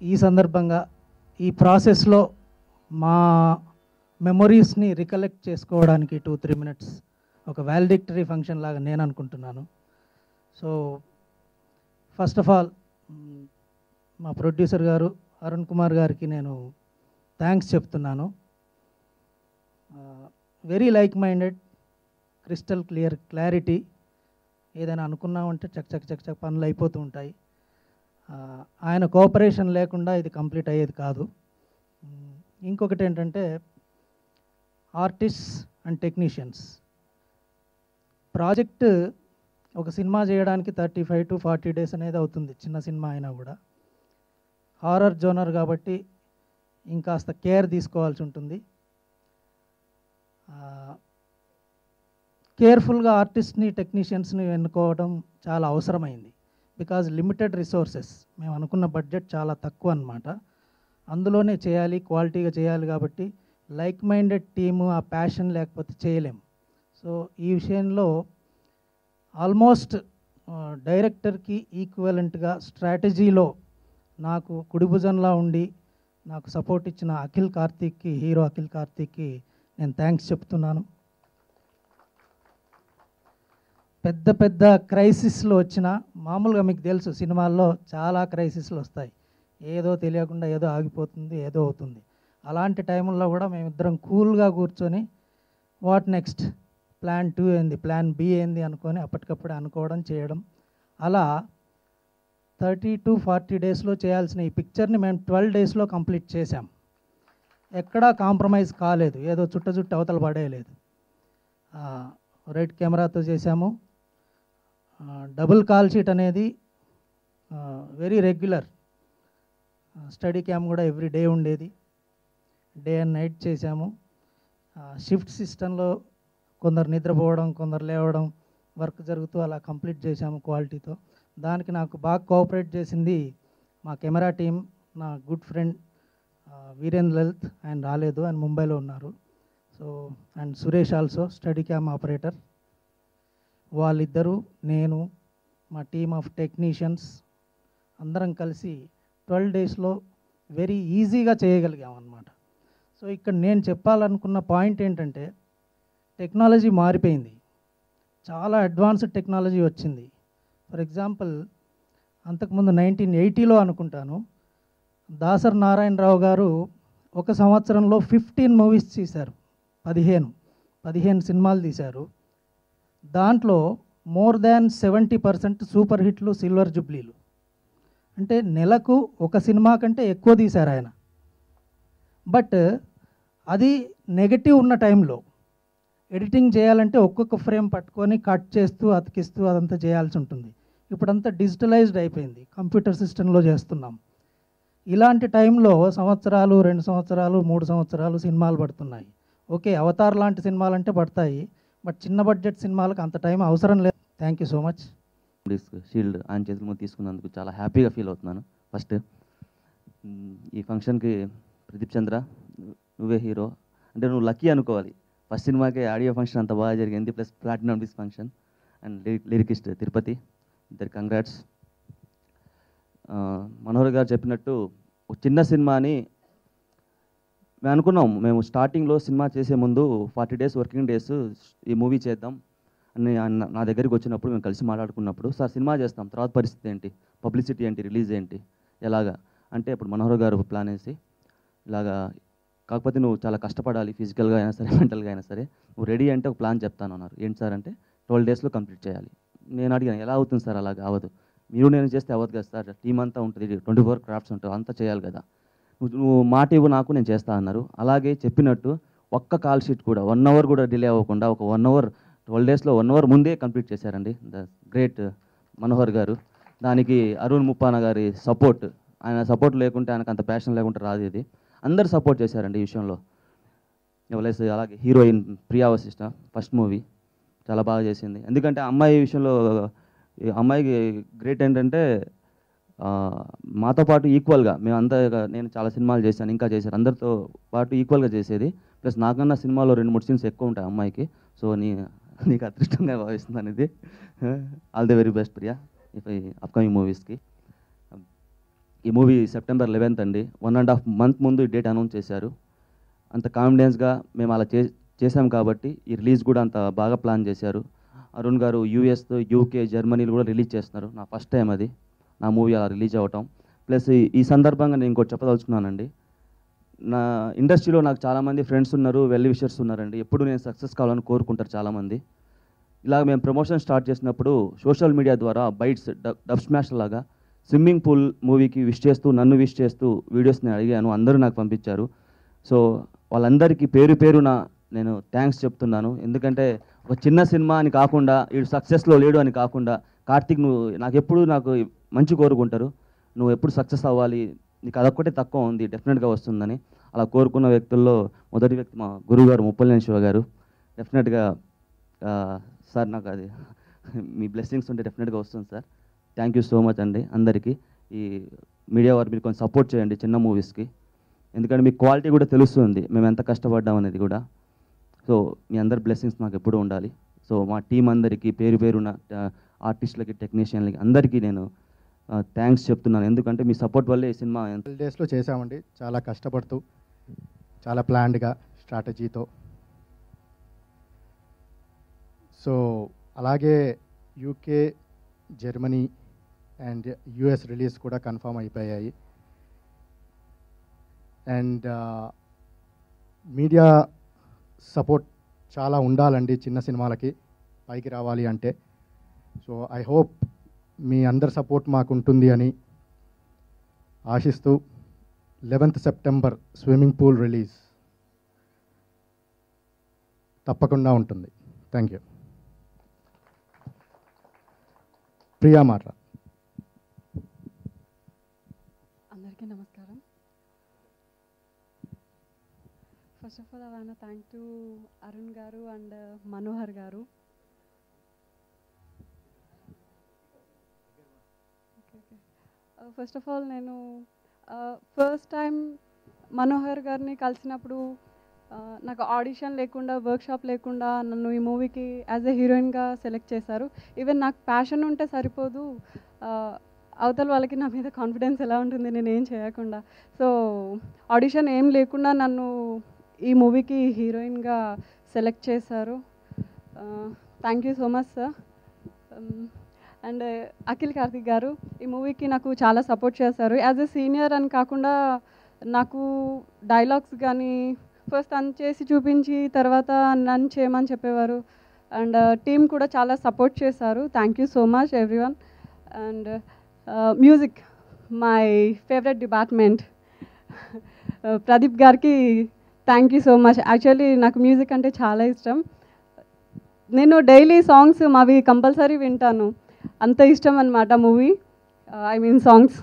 ఈ సందర్భంగా ఈ ప్రాసెస్లో మా మెమొరీస్ని రికలెక్ట్ చేసుకోవడానికి టూ త్రీ మినిట్స్ ఒక వ్యాలిడిక్టరీ ఫంక్షన్ లాగా నేను అనుకుంటున్నాను. సో ఫస్ట్ ఆఫ్ ఆల్ మా ప్రొడ్యూసర్ గారు అరుణ్ కుమార్ గారికి నేను థ్యాంక్స్ చెప్తున్నాను. Very like minded crystal clear clarity. ఏదైనా అనుకున్నామంటే చక్ చక్ చక్ చక్ పనులు అయిపోతూ ఉంటాయి. ఆయన కోఆపరేషన్ లేకుండా ఇది కంప్లీట్ అయ్యేది కాదు. ఇంకొకటి ఏంటంటే ఆర్టిస్ట్ అండ్ టెక్నీషియన్స్. ప్రాజెక్ట్ ఒక సినిమా చేయడానికి thirty five to forty days అనేది అవుతుంది చిన్న సినిమా అయినా కూడా. హారర్ జోనర్ కాబట్టి ఇంకాస్త కేర్ తీసుకోవాల్సి ఉంటుంది. కేర్ఫుల్గా ఆర్టిస్ట్ని టెక్నీషియన్స్ని ఎన్నుకోవడం చాలా అవసరమైంది. బికాజ్ లిమిటెడ్ రిసోర్సెస్ మేము అనుకున్న బడ్జెట్ చాలా తక్కువ అనమాట అందులోనే చేయాలి క్వాలిటీగా చేయాలి కాబట్టి లైక్ మైండెడ్ టీము ఆ ప్యాషన్ లేకపోతే చేయలేం. సో ఈ విషయంలో ఆల్మోస్ట్ డైరెక్టర్కి ఈక్వలెంట్గా స్ట్రాటజీలో నాకు కుడిభుజంలా ఉండి నాకు సపోర్ట్ ఇచ్చిన అఖిల్ కార్తీక్కి హీరో అఖిల్ కార్తీక్కి నేను థ్యాంక్స్ చెప్తున్నాను. పెద్ద పెద్ద క్రైసిస్లు వచ్చిన మామూలుగా మీకు తెలుసు సినిమాల్లో చాలా క్రైసిస్లు వస్తాయి. ఏదో తెలియకుండా ఏదో ఆగిపోతుంది ఏదో అవుతుంది. అలాంటి టైంలో కూడా మేమిద్దరం కూల్గా కూర్చొని వాట్ నెక్స్ట్? ప్లాన్ టూ ఏంది? ప్లాన్ బి ఏంది? అనుకొని అప్పటికప్పుడు అనుకోవడం చేయడం. అలా థర్టీ టు ఫార్టీ డేస్లో చేయాల్సిన ఈ పిక్చర్ని మేము ట్వెల్వ్ డేస్లో కంప్లీట్ చేశాం. ఎక్కడా కాంప్రమైజ్ కాలేదు. ఏదో చుట్ట చుట్ట అవతల పడేయలేదు. రైట్ కెమెరాతో చేశాము. డబుల్ కాల్ షీట్ అనేది వెరీ రెగ్యులర్ స్టడీ క్యామ్ కూడా ఎవ్రీ డే ఉండేది. డే అండ్ నైట్ చేశాము. షిఫ్ట్ సిస్టంలో కొందరు నిద్రపోవడం కొందరు లేవడం వర్క్ జరుగుతూ అలా కంప్లీట్ చేశాము క్వాలిటీతో దానికి నాకు బాగా కోఆపరేట్ చేసింది మా కెమెరా టీం నా గుడ్ ఫ్రెండ్ వీరేంద్ర లలిత్ ఆయన రాలేదు ఆయన ముంబైలో ఉన్నారు. So and Suresh also steady cam operator వాళ్ళిద్దరూ నేను మా టీమ్ ఆఫ్ టెక్నీషియన్స్ అందరం కలిసి ట్వెల్వ్ డేస్లో వెరీ ఈజీగా చేయగలిగాం సో ఇక్కడ నేను చెప్పాలనుకున్న పాయింట్ ఏంటంటే టెక్నాలజీ మారిపోయింది. చాలా అడ్వాన్స్డ్ టెక్నాలజీ వచ్చింది. ఫర్ ఎగ్జాంపుల్ అంతకుముందు నైన్టీన్ ఎయిటీలో అనుకుంటాను దాసర్ నారాయణరావు గారు ఒక సంవత్సరంలో ఫిఫ్టీన్ మూవీస్ తీశారు. పదిహేను పదిహేను సినిమాలు తీశారు. దాంట్లో more than seventy percent super హిట్లు సిల్వర్ జుబ్లీలు. అంటే నెలకు ఒక సినిమా కంటే ఎక్కువ తీశారు ఆయన. బట్ అది నెగటివ్ ఉన్న టైంలో ఎడిటింగ్ చేయాలంటే ఒక్కొక్క ఫ్రేమ్ పట్టుకొని కట్ చేస్తూ అతికిస్తూ అదంతా చేయాల్సి ఉంటుంది. ఇప్పుడంతా డిజిటలైజ్డ్ అయిపోయింది. కంప్యూటర్ సిస్టంలో చేస్తున్నాం. ఇలాంటి టైంలో సంవత్సరాలు రెండు సంవత్సరాలు మూడు సంవత్సరాలు సినిమాలు పడుతున్నాయి. ఓకే అవతార్ లాంటి సినిమాలు అంటే పడతాయి. బట్ చిన్న బడ్జెట్ సినిమాలకు అంత టైం అవసరం లేదు. Thank you so much disc shield ఆయన చేతులు తీసుకున్నందుకు చాలా హ్యాపీగా ఫీల్ అవుతున్నాను. ఫస్ట్ ఈ ఫంక్షన్కి ప్రదీప్ చంద్ర నువ్వే హీరో అంటే నువ్వు లక్కీ అనుకోవాలి. ఫస్ట్ సినిమాకే ఆడియో ఫంక్షన్ అంత బాగా జరిగింది. Plus platinum disc function and lyricist Tirupati. ఇద్దరు కంగ్రాట్స్ మనోహర్ గారు చెప్పినట్టు ఒక చిన్న సినిమాని మేము అనుకున్నాం మేము స్టార్టింగ్లో సినిమా చేసే ముందు ఫార్టీ డేస్ వర్కింగ్ డేస్ ఈ మూవీ చేద్దాం అని నా దగ్గరికి వచ్చినప్పుడు మేము కలిసి మాట్లాడుకున్నప్పుడు సార్ సినిమా చేస్తాం తర్వాత పరిస్థితి ఏంటి? పబ్లిసిటీ ఏంటి? రిలీజ్ ఏంటి? ఎలాగా? అంటే ఇప్పుడు మనోహర్ గారు ప్లాన్ వేసి ఇలాగా కాకపోతే నువ్వు చాలా కష్టపడాలి ఫిజికల్గా అయినా సరే మెంటల్గా అయినా సరే నువ్వు రెడీ అంటే ఒక ప్లాన్ చెప్తాను అన్నారు. ఏంటి సార్ అంటే ట్వెల్వ్ డేస్లో కంప్లీట్ చేయాలి. నేను అడిగాను ఎలా అవుతుంది సార్ అలాగా? అవ్వదు. మీరు నేను చేస్తే అవ్వదు కదా సార్ టీం అంతా ఉంటుంది ట్వంటీ ఫోర్ క్రాఫ్ట్స్ ఉంటుంది అంతా చేయాలి కదా. నువ్వు మాట ఇవ్వు నాకు నేను చేస్తా అన్నారు. అలాగే చెప్పినట్టు ఒక్క కాల్ షీట్ కూడా వన్ అవర్ కూడా డిలే అవ్వకుండా ఒక వన్ అవర్ ట్వెల్వ్ డేస్లో వన్ అవర్ ముందే కంప్లీట్ చేశారండి ద గ్రేట్ మనోహర్ గారు. దానికి అరుణ్ ముప్పాన గారి సపోర్ట్ ఆయన సపోర్ట్ లేకుంటే ఆయనకు అంత ప్యాషన్ లేకుంటే రాదు ఇది. అందరు సపోర్ట్ చేశారండి ఈ విషయంలో. ఎవలేస్ అలాగే heroine Priya Vashishta first movie చాలా బాగా చేసింది. ఎందుకంటే అమ్మాయి విషయంలో ఈ అమ్మాయికి గ్రేట్ ఏంటంటే మాతో పాటు ఈక్వల్గా మేము అంతా నేను చాలా సినిమాలు చేశాను ఇంకా చేశాను అందరితో పాటు ఈక్వల్గా చేసేది. ప్లస్ నాకన్నా సినిమాలో రెండు మూడు సీన్స్ ఎక్కువ ఉంటాయి అమ్మాయికి. సో నీ నీకు అదృష్టంగా భావిస్తున్నాను ఇది all the very best Priya ఈ అప్కమింగ్ మూవీస్కి ఈ మూవీ సెప్టెంబర్ లెవెన్త్ అండి. వన్ అండ్ హాఫ్ మంత్ ముందు ఈ డేట్ అనౌన్స్ చేశారు. అంత కాన్ఫిడెన్స్గా మేము అలా చే చేశాం కాబట్టి ఈ రిలీజ్ కూడా అంత బాగా ప్లాన్ చేశారు. అరుణ్ గారు యూఎస్ యూకే జర్మనీలు కూడా రిలీజ్ చేస్తున్నారు. నా ఫస్ట్ టైం అది. నా మూవీ అలా రిలీజ్ అవ్వటం. ప్లస్ ఈ- సందర్భంగా నేను ఇంకోటి చెప్పదలుచుకున్నానండి. నా ఇండస్ట్రీలో నాకు చాలామంది ఫ్రెండ్స్ ఉన్నారు వెల్ విషర్స్ ఉన్నారండి. ఎప్పుడు నేను సక్సెస్ కావాలని కోరుకుంటారు చాలామంది. ఇలా మేము ప్రమోషన్ స్టార్ట్ చేసినప్పుడు సోషల్ మీడియా ద్వారా బైట్స్ డబ్ స్మాష్ లాగా స్విమ్మింగ్ పూల్ మూవీకి విష్ చేస్తూ నన్ను విష్ చేస్తూ వీడియోస్ని అడిగాను. అందరూ నాకు పంపించారు. సో వాళ్ళందరికీ పేరు పేరున నేను థ్యాంక్స్ చెప్తున్నాను. ఎందుకంటే ఒక చిన్న సినిమా అని కాకుండా వీడు సక్సెస్లో లేడు అని కాకుండా కార్తీక్ నువ్వు నాకు ఎప్పుడు నాకు మంచి కోరుకుంటారు. నువ్వు ఎప్పుడు సక్సెస్ అవ్వాలి? నీకు అదొక్కటే తక్కువ ఉంది డెఫినెట్గా వస్తుందని. అలా కోరుకున్న వ్యక్తుల్లో మొదటి వ్యక్తి మా గురువుగారు ముప్పలేని శివ గారు. డెఫినెట్గా సార్ నాకు అది మీ బ్లెస్సింగ్స్ ఉంటే డెఫినెట్గా వస్తుంది sir. Thank you so much అండి అందరికీ. ఈ మీడియా వారు మీరు కొంచెం సపోర్ట్ చేయండి చిన్న మూవీస్కి. ఎందుకంటే మీ క్వాలిటీ కూడా తెలుస్తుంది మేము ఎంత కష్టపడ్డాం అనేది కూడా. సో మీ అందరి బ్లెస్సింగ్స్ నాకు ఎప్పుడూ ఉండాలి. సో మా టీం అందరికీ పేరు పేరున ఆర్టిస్టులకి టెక్నీషియన్లకి అందరికీ నేను థ్యాంక్స్ చెప్తున్నాను. ఎందుకంటే మీ సపోర్ట్ వల్లే ఈ సినిమా ఎంత ట్వెల్వ్ డేస్లో చేసామండి చాలా కష్టపడుతూ చాలా ప్లాన్డ్గా స్ట్రాటజీతో సో అలాగే UK Germany and US release కూడా కన్ఫర్మ్ అయిపోయాయి. అండ్ మీడియా సపోర్ట్ చాలా ఉండాలండి చిన్న సినిమాలకి. పైకి రావాలి అంటే. సో ఐ హోప్ మీ అందరి సపోర్ట్ మాకు ఉంటుంది అని ఆశిస్తూ eleventh September swimming pool release తప్పకుండా ఉంటుంది. Thank you. ప్రియా మాట అందరికీ నమస్కారం. First of all I thank to Arun గారు అండ్ మనోహర్ గారు ఫస్ట్ ఆఫ్ ఆల్ నేను ఫస్ట్ టైం మనోహర్ గారిని కలిసినప్పుడు uh, నాకు ఆడిషన్ లేకుండా వర్క్షాప్ లేకుండా నన్ను ఈ మూవీకి యాజ్ ఎ హీరోయిన్గా సెలెక్ట్ చేశారు. ఈవెన్ నాకు ప్యాషన్ ఉంటే సరిపోదు. Uh, అవతల వాళ్ళకి నా మీద కాన్ఫిడెన్స్ ఎలా ఉంటుంది నేను ఏం చేయకుండా. సో ఆడిషన్ ఏం లేకుండా నన్ను ఈ మూవీకి హీరోయిన్గా సెలెక్ట్ చేశారు. Thank you so much sir and Akhil Karthik గారు ఈ మూవీకి నాకు చాలా సపోర్ట్ చేశారు. యాజ్ ఎ సీనియర్ అని కాకుండా నాకు డైలాగ్స్ కానీ ఫస్ట్ తను చేసి చూపించి తర్వాత నన్ను చేయమని చెప్పేవారు. అండ్ uh, టీం కూడా చాలా సపోర్ట్ చేశారు. Thank you so much everyone and music my favourite department Pradeep గారికి thank you so much actually నాకు మ్యూజిక్ అంటే చాలా ఇష్టం. నేను డైలీ సాంగ్స్ మావి కంపల్సరీ వింటాను. అంత ఇష్టం అనమాట movie. I mean songs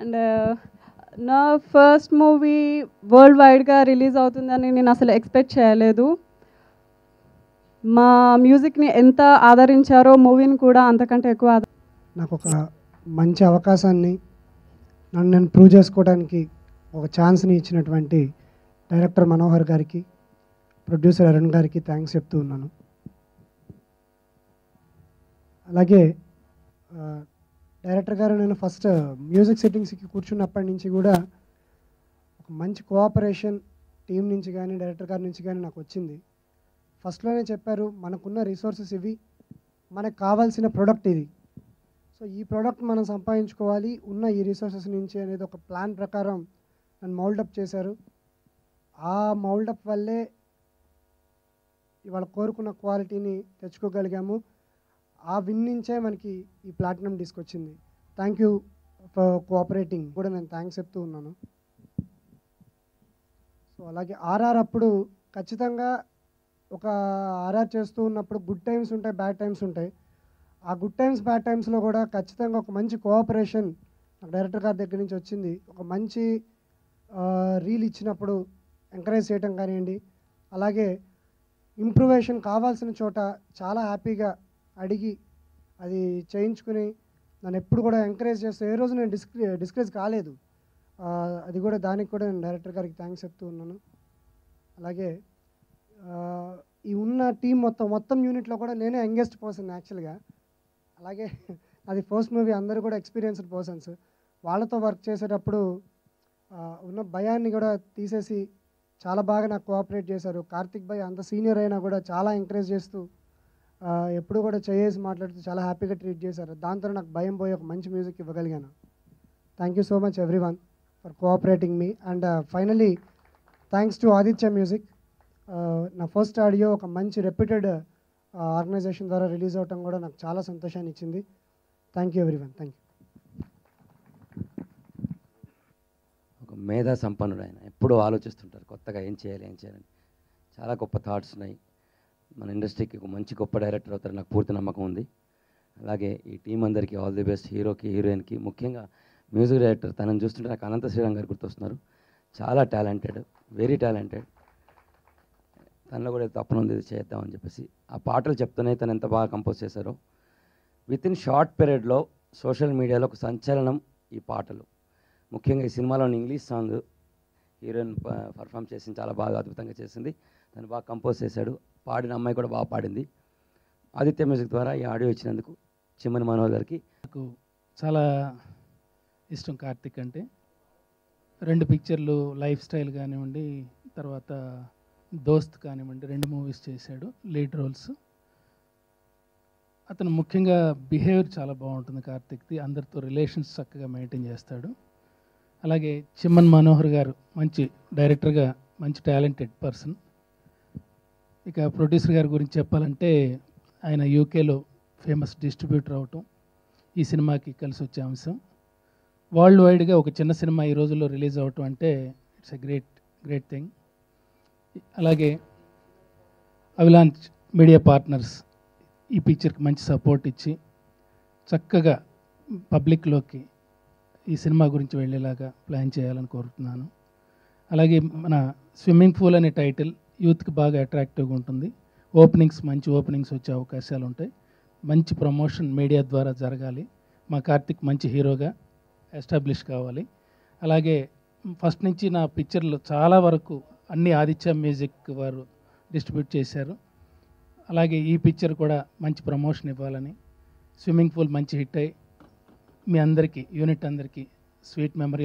and నా ఫస్ట్ మూవీ వరల్డ్ వైడ్గా రిలీజ్ అవుతుందని నేను అసలు ఎక్స్పెక్ట్ చేయలేదు. మా మ్యూజిక్ని ఎంత ఆదరించారో మూవీని కూడా అంతకంటే ఎక్కువ నాకు ఒక మంచి అవకాశాన్ని నన్ను నేను ప్రూవ్ చేసుకోవడానికి ఒక ఛాన్స్ని ఇచ్చినటువంటి డైరెక్టర్ మనోహర్ గారికి. ప్రొడ్యూసర్ అరుణ్ గారికి థ్యాంక్స్ చెప్తూ ఉన్నాను. అలాగే డైరెక్టర్ గారు నేను ఫస్ట్ మ్యూజిక్ సెట్టింగ్స్కి కూర్చున్నప్పటి నుంచి కూడా ఒక మంచి కోఆపరేషన్ టీం నుంచి కానీ డైరెక్టర్ గారి నుంచి కానీ నాకు వచ్చింది. ఫస్ట్లోనే చెప్పారు మనకున్న రిసోర్సెస్ ఇవి మనకు కావాల్సిన ప్రోడక్ట్ ఇది. సో ఈ ప్రోడక్ట్ మనం సంపాదించుకోవాలి ఉన్న ఈ రిసోర్సెస్ నుంచి అనేది ఒక ప్లాన్ ప్రకారం నన్ను మౌల్డప్ చేశారు. ఆ మౌల్డప్ వల్లే ఇవాళ కోరుకున్న క్వాలిటీని తెచ్చుకోగలిగాము. ఆ విన్ నుంచే మనకి ఈ ప్లాటినం డిస్క్ వచ్చింది. థ్యాంక్ యూ ఫర్ కోఆపరేటింగ్ కూడా నేను థ్యాంక్స్ చెప్తూ ఉన్నాను. సో అలాగే ఆర్ఆర్ అప్పుడు ఖచ్చితంగా ఒక ఆర్ఆర్ చేస్తూ ఉన్నప్పుడు గుడ్ టైమ్స్ ఉంటాయి బ్యాడ్ టైమ్స్ ఉంటాయి. ఆ గుడ్ టైమ్స్ బ్యాడ్ టైమ్స్లో కూడా ఖచ్చితంగా ఒక మంచి కోఆపరేషన్ నాకు డైరెక్టర్ గారి దగ్గర నుంచి వచ్చింది. ఒక మంచి రీల్ ఇచ్చినప్పుడు ఎంకరేజ్ చేయటం కానివ్వండి. అలాగే ఇంప్రూవేషన్ కావాల్సిన చోట చాలా హ్యాపీగా అడిగి అది చేయించుకుని నన్ను ఎప్పుడు కూడా ఎంకరేజ్ చేస్తూ ఏ రోజు నేను డిస్క్ డిస్కరేజ్ కాలేదు. అది కూడా దానికి కూడా నేను డైరెక్టర్ గారికి థ్యాంక్స్ చెప్తూ ఉన్నాను. అలాగే ఈ ఉన్న టీం మొత్తం మొత్తం యూనిట్లో కూడా నేనే యంగెస్ట్ పర్సన్ యాక్చువల్గా. అలాగే అది ఫస్ట్ మూవీ అందరూ కూడా ఎక్స్పీరియన్స్డ్ పర్సన్స్. వాళ్ళతో వర్క్ చేసేటప్పుడు ఉన్న భయాన్ని కూడా తీసేసి చాలా బాగా నాకు కోఆపరేట్ చేశారు. కార్తిక్ భాయ్ అంత సీనియర్ అయినా కూడా చాలా ఎంకరేజ్ చేస్తూ ఎప్పుడు కూడా చేసి మాట్లాడుతూ చాలా హ్యాపీగా ట్రీట్ చేశారు. దాంతో నాకు భయం పోయి ఒక మంచి music ఇవ్వగలిగాను. Thank you so much every one for cooperating me and finally thanks to Aditya music నా ఫస్ట్ ఆడియో ఒక మంచి రెప్యూటెడ్ ఆర్గనైజేషన్ uh, ద్వారా రిలీజ్ అవటం కూడా నాకు చాలా సంతోషాన్ని ఇచ్చింది. Thank you every one thank you మేధా సంపన్నుడు ఆయన ఎప్పుడూ ఆలోచిస్తుంటారు కొత్తగా ఏం చేయాలి ఏం చేయాలని చాలా గొప్ప థాట్స్ ఉన్నాయి. మన ఇండస్ట్రీకి ఒక మంచి గొప్ప డైరెక్టర్ అవుతారు నాకు పూర్తి నమ్మకం ఉంది. అలాగే ఈ టీం అందరికీ ఆల్ ది బెస్ట్ హీరోకి హీరోయిన్కి. ముఖ్యంగా మ్యూజిక్ డైరెక్టర్ తనని చూస్తుంటే నాకు అనంత శ్రీరామ్ గారు గుర్తొస్తున్నారు. చాలా టాలెంటెడ్ వెరీ టాలెంటెడ్ తనలో కూడా తప్పన ఉంది ఇది చేద్దామని చెప్పేసి. ఆ పాటలు చెప్తూనే తను ఎంత బాగా కంపోజ్ చేశారో. విత్ ఇన్ షార్ట్ పీరియడ్లో సోషల్ మీడియాలో ఒక సంచలనం ఈ పాటలు. ముఖ్యంగా ఈ సినిమాలోని ఇంగ్లీష్ సాంగ్ హీరోయిన్ పర్ఫామ్ చేసింది చాలా బాగా అద్భుతంగా చేసింది. తను బాగా కంపోజ్ చేశాడు. పాడిన అమ్మాయి కూడా బాగా పాడింది. ఆదిత్య మ్యూజిక్ ద్వారా ఈ ఆడియో ఇచ్చినందుకు చిమ్మని మనోహర్ గారికి నాకు చాలా ఇష్టం కార్తిక్ అంటే. రెండు పిక్చర్లు లైఫ్ స్టైల్ కానివ్వండి తర్వాత దోస్త్ కానివ్వండి రెండు మూవీస్ చేశాడు లీడ్ రోల్స్. అతను ముఖ్యంగా బిహేవియర్ చాలా బాగుంటుంది కార్తిక్ది. అందరితో రిలేషన్స్ చక్కగా మెయింటైన్ చేస్తాడు. అలాగే చిమ్మన్ మనోహర్ గారు మంచి డైరెక్టర్గా మంచి టాలెంటెడ్ పర్సన్ ఇక ప్రొడ్యూసర్ గారి గురించి చెప్పాలంటే ఆయన యూకేలో ఫేమస్ డిస్ట్రిబ్యూటర్ అవటం ఈ సినిమాకి కలిసి వచ్చే అంశం. వరల్డ్ వైడ్గా ఒక చిన్న సినిమా ఈ రోజుల్లో రిలీజ్ అవటం అంటే it's a great great thing అలాగే అవిలాంచ్ మీడియా పార్ట్నర్స్ ఈ పిక్చర్కి మంచి సపోర్ట్ ఇచ్చి చక్కగా పబ్లిక్లోకి ఈ సినిమా గురించి వెళ్ళేలాగా ప్లాన్ చేయాలని కోరుతున్నాను. అలాగే మన స్విమ్మింగ్ పూల్ అనే టైటిల్ యూత్కి బాగా అట్రాక్టివ్గా ఉంటుంది. ఓపెనింగ్స్ మంచి ఓపెనింగ్స్ వచ్చే అవకాశాలు ఉంటాయి. మంచి ప్రమోషన్ మీడియా ద్వారా జరగాలి. మా కార్తిక్ మంచి హీరోగా ఎస్టాబ్లిష్ కావాలి. అలాగే ఫస్ట్ నుంచి నా పిక్చర్లు చాలా వరకు అన్ని ఆదిత్య మ్యూజిక్ వారు డిస్ట్రిబ్యూట్ చేశారు. అలాగే ఈ పిక్చర్ కూడా మంచి ప్రమోషన్ ఇవ్వాలని. స్విమ్మింగ్ పూల్ మంచి హిట్ అయ్యి మీ అందరికీ యూనిట్ అందరికీ స్వీట్ మెమరీ